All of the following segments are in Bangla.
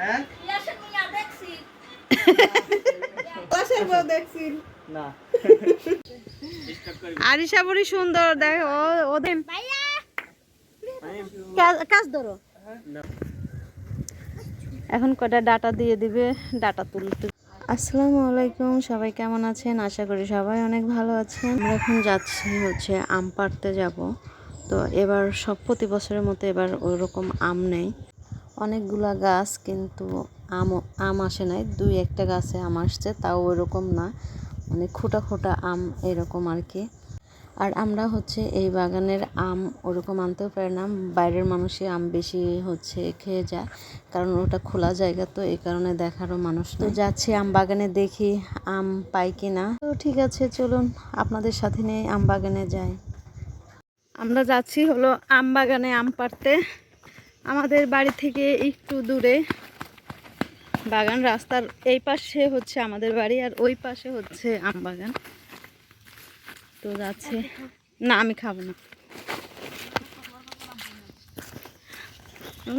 হ্যাঁ? না। সুন্দর দেখ ওদের কাজ- ধরো। এখন কটা ডাটা দিয়ে দিবে? ডাটা তুলতে। আসসালামু আলাইকুম সবাই কেমন আছেন? আশা করি সবাই অনেক ভালো আছেন। আমরা এখন যাচ্ছি হচ্ছে আম পাড়তে যাব। তো এবার সব প্রতি বছরের মতো এবার ওইরকম আম নেই। অনেকগুলা গাছ কিন্তু আম আম আসে নাই। দুই একটা গাছে আম আসছে, তাও ওইরকম না। মানে খোটা খোটা আম এরকম আর কি। আর আমরা হচ্ছে এই বাগানের আম ওরকম আনতেও পারি না। বাইরের মানুষই আম বেশি হচ্ছে খেয়ে যায়, কারণ ওটা খোলা জায়গা তো, এই কারণে দেখারও মানুষ তো যাচ্ছি আম বাগানে দেখি আম পাই কি না। তো ঠিক আছে, চলুন আপনাদের সাথে নিয়ে আম বাগানে যাই। আমরা যাচ্ছি হলো আম বাগানে আম পাড়তে। আমাদের বাড়ি থেকে একটু দূরে বাগান রাস্তার এই পাশে হচ্ছে আমাদের বাড়ি আর ওই পাশে হচ্ছে আম বাগান। তো যাচ্ছে। না আমি খাব না।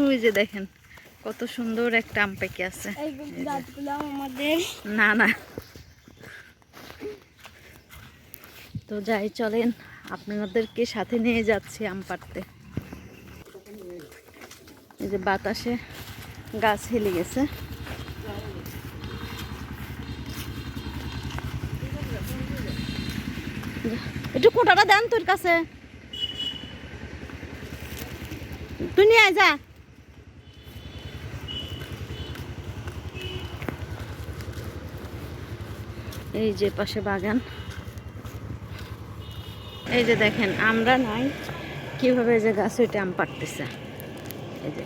ওই যে দেখেন কত সুন্দর একটা আম পেকে আছে। না না। তো যাই চলেন আপনাদেরকে সাথে নিয়ে যাচ্ছি আম পাড়তে। এই যে বাতাসে গাছ হেলে গেছে। একটু কোটাটা দেন তোর কাছে। তুই নিয়ে যা। এই যে পাশে বাগান। এই যে দেখেন, আমরা নাই। কীভাবে যে গাছ উঠে আম পাড়তেছে। এই যে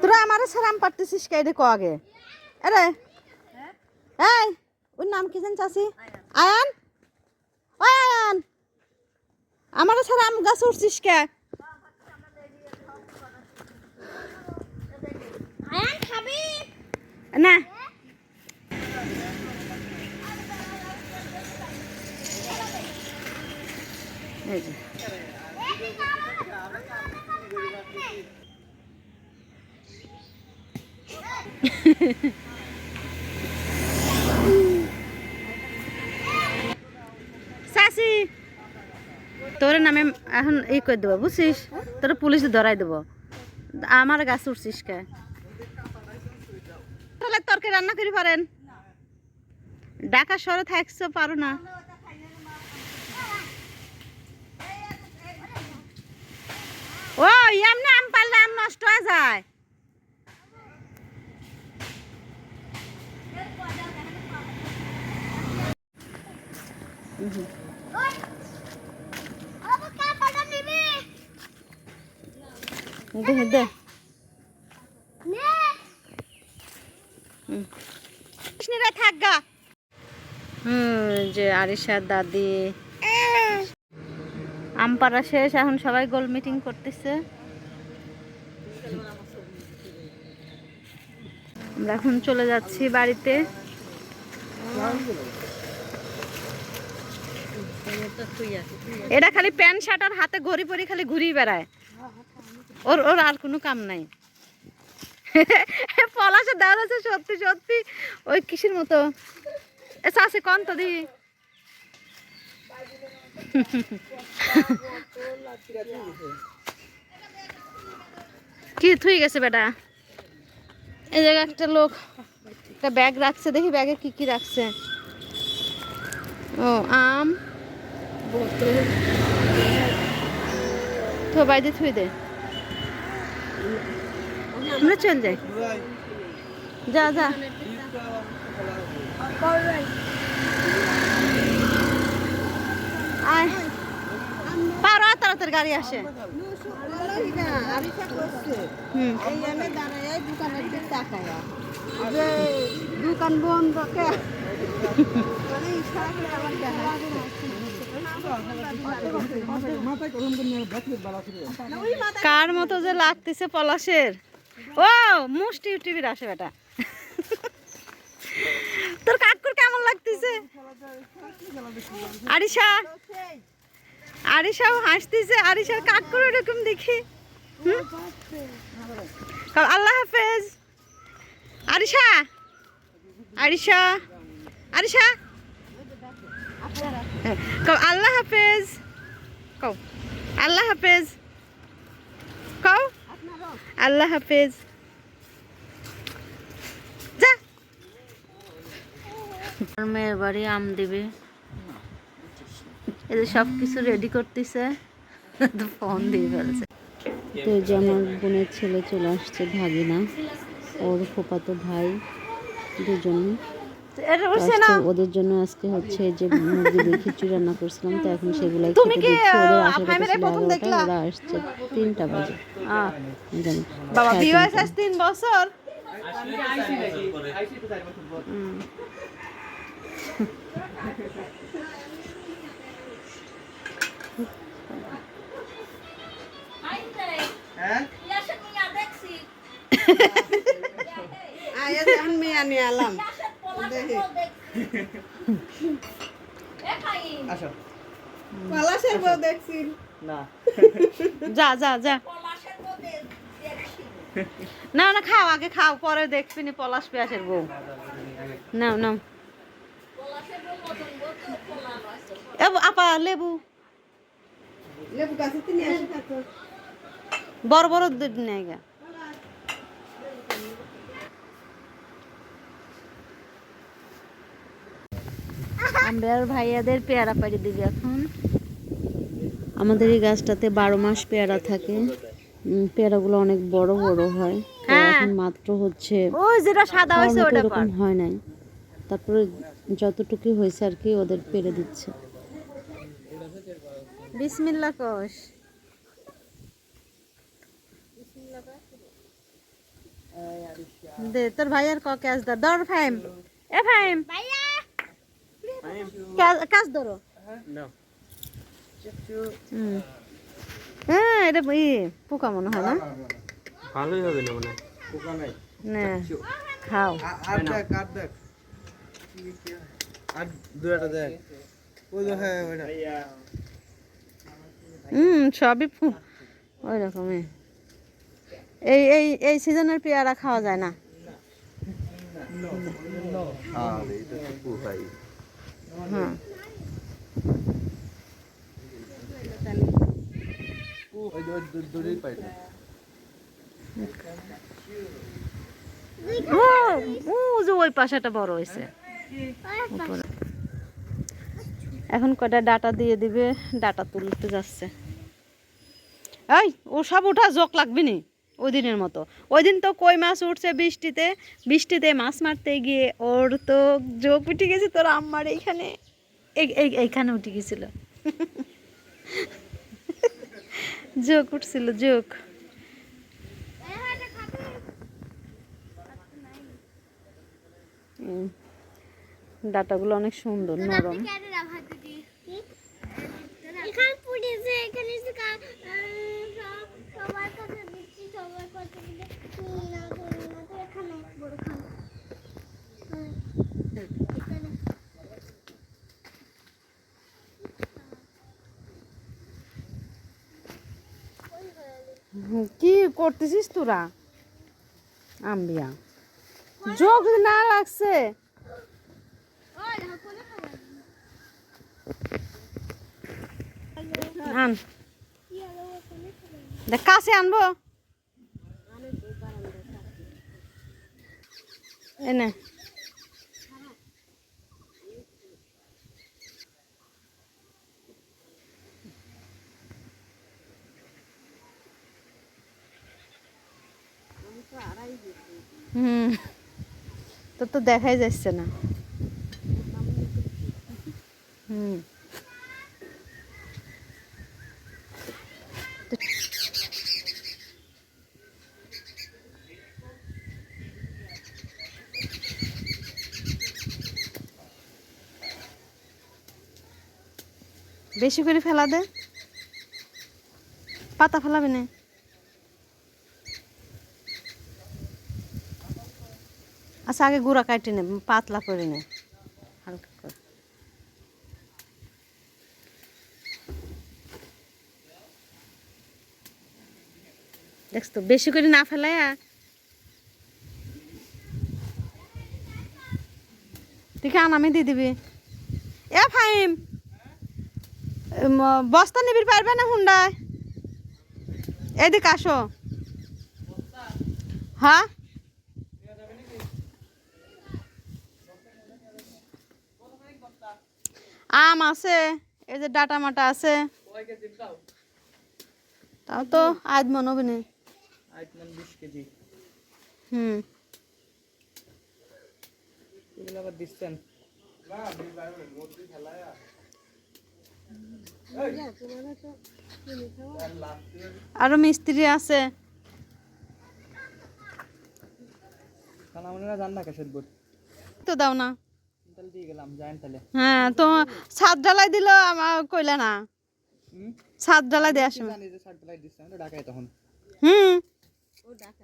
তোরা আমার ছাড়া আম পাড়তেছিস কে দেখো আগে? আরে এই, ওর নাম কি জান চাষি আয়ান? আয়ান। আমার আম গাছ উঠছিস কে আয়ান খাবি না। চাষি তোর নামে এখন ই করে দেবো, বুঝছিস? তোর পুলিশ ধরাই দেবো। আমার গাছ উঠছিস কে? তাহলে তরকারি রান্না করি পারেন? ঢাকা শহরে থাকছো পারো না। ও এমনি আম পারলে আম নষ্ট হয়ে যায়। দে দে নে কৃষ্ণরা থাক। গা হুম, যে আরিশার দাদি। আম পাড়া শেষ, এখন সবাই গোল মিটিং করতেছে। আমরা এখন চলে যাচ্ছি বাড়িতে। এটা খালি প্যান্ট, শার্ট আর হাতে ঘড়ি পরি খালি ঘুরি বেড়ায়। ওর ওর আর কোনো কাম নাই। পলাশে দেওয়া যাচ্ছে সত্যি সত্যি। ওই কিসের মতো? এ চাষে কন তো দি। কি থুই গেছে বেটা? এই জায়গায় একটা লোক, একটা ব্যাগ রাখছে, দেখি ব্যাগে কি কি রাখছে। ও, আম তো বাইরে থুই দে। আমরা চল যাই। যা যা। তাড়াতাড়ি গাড়ি আসে। দোকান কার মতো যে লাগতেছে পলাশের? ও, মুষ্টি টিভির আসে বেটা। তোর কাকুর কেমন লাগতেছে? আরিশা, আরিশাও হাসতেছে, আরিশার কাকুর এরকম দেখি। আল্লাহ হাফেজ। আরিশা আরিশা আরিশা। কও, আল্লাহ হাফেজ। কও, আল্লাহ হাফেজ। কও। আল্লাহ হাফেজ। যা। মেয়ের বাড়ি আম দিবে। এদের সব কিছু রেডি করতেছে। তো ফোন দিয়ে ফেলছে। তো এই যে আমার বোনের ছেলে চলে আসছে ভাগিনা। ওর ফোপাতো ভাই দুজন ওদের জন্য আজকে হচ্ছে যে মুরগি দিয়ে খিচুড়ি রান্না করছিলাম তো এখন সেগুলাই দিচ্ছি ওদের আসার কথা ওরা আসছে তিনটা বাজে বাবা সাড়ে বিয়ে তিনটা। আজ তিন বছর যা যা যা। না না খাও আগে খাও পরে দেখবি নি পলাশ পেঁয়াজের বউ। নাও নাও। আপা লেবু। বড় বড় দুধ নেই গা। আমরা আর ভাইয়াদের পেয়ারা পাড়ি দিবি এখন। আমাদের এই গাছটাতে বারো মাস পেয়ারা থাকে। পেয়ারাগুলো অনেক বড় বড় হয়। এখন মাত্র হচ্ছে যেটা সাদা হয়েছে ওটা হয় নাই। তারপরে যতটুকু হয়েছে আর কি ওদের পেরে দিচ্ছে। বিসমিল্লা কোষ দে তোর ভাইয়ের ক ক্যাচ দা? ধর ফাইম এ ফাইম ক্যাচ- ক্যাচ ধরো। হ্যাঁ এটা ই পোকা মনে হয় না? ভালোই হবে না মনে হয়? না খাও। আর দেখ আর দেখ। আর দু একটা দেখ। ওই হ্যাঁ ওইটা। হুম সবই ফু- ওই রকমই। এই এই এই সিজনের পেয়ারা খাওয়া যায় না? হ্যাঁ। ওই বড় হয়েছে। এখন কটা ডাটা দিয়ে দিবে? ডাটা তুলতে যাচ্ছে। এই, ও সব উঠা জোক লাগবে নি? ওই দিনের মতো। ওই দিন তো কই মাছ উঠছে বৃষ্টিতে? বৃষ্টিতে মাছ মারতে গিয়ে ওর তো জোক উঠে গেছে তোর আম্মার এইখানে। এই এই- এইখানে উঠে গেছিল। জোক উঠছিল জোক। হুম। ডাটাগুলো অনেক সুন্দর নরম। এখানে কি করতেছিস তোরা? আম্বিয়া যোগ না লাগছে? আন। কাছে আনব। এনে। হুম তো দেখাই যাচ্ছে না। হুম। বেশি করে ফেলা দে। পাতা ফেলাবে না। আচ্ছা আগে গুঁড়া কাটি নে, পাতলা করে নে। হালকা করে। দেখছ তো, বেশি করে না ফেলায়। ঠিক আনামে দিয়ে দিবি। এ ফাইম বস্তা নিবি পারবে না হুন্ডায়? এদিকে আসো। হ্যাঁ? আম আছে এই যে ডাটা মাটা আছে। তাও তো আজ মনে হবে না। হুম। এগুলো আবার দিচ্ছেন। আরও মিস্ত্রি আছে। না তো দাও না। হ্যাঁ তো ছাদ ঢালাই দিল আমার কইলে না। ছাদ ঢালাই দিয়ে আসো। জানি যে শার্ট লাইট দিচ্ছে আমরা তখন। হুম।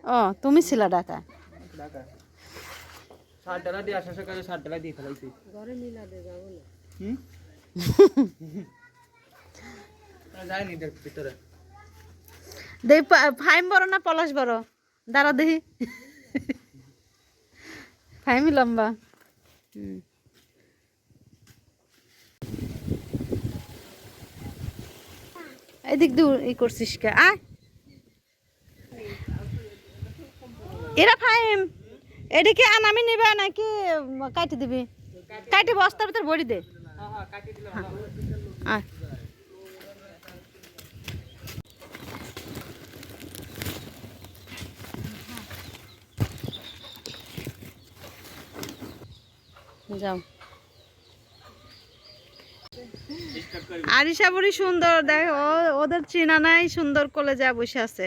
ও তুমি ছিলা ঢাকা ডালা দিয়ে আসার সকালে শার্ট দিয়ে ফেলাইছি। হুম? আমরা যাইনি এটার ভিতরে। দেখি ফাইম বড় না পলাশ বড়? দাঁড়া দেখি। ফাইমি লম্বা। হুম। এদিক দিয়ে ই করছিস কে? আয়। এরা ফাইম। এদিকে আনামি নিবে নাকি কাটি দিবি? কাটি বস্তার ভিতর ভরি দে। আয়। যাও। আরিশা বড়ি সুন্দর দেখ ও- ওদের চেনা নাই সুন্দর কলে যা বসে আছে।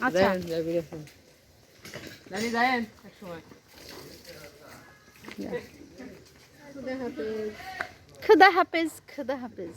আচ্ছা। খুদা হাফেজ খুদা হাফেজ।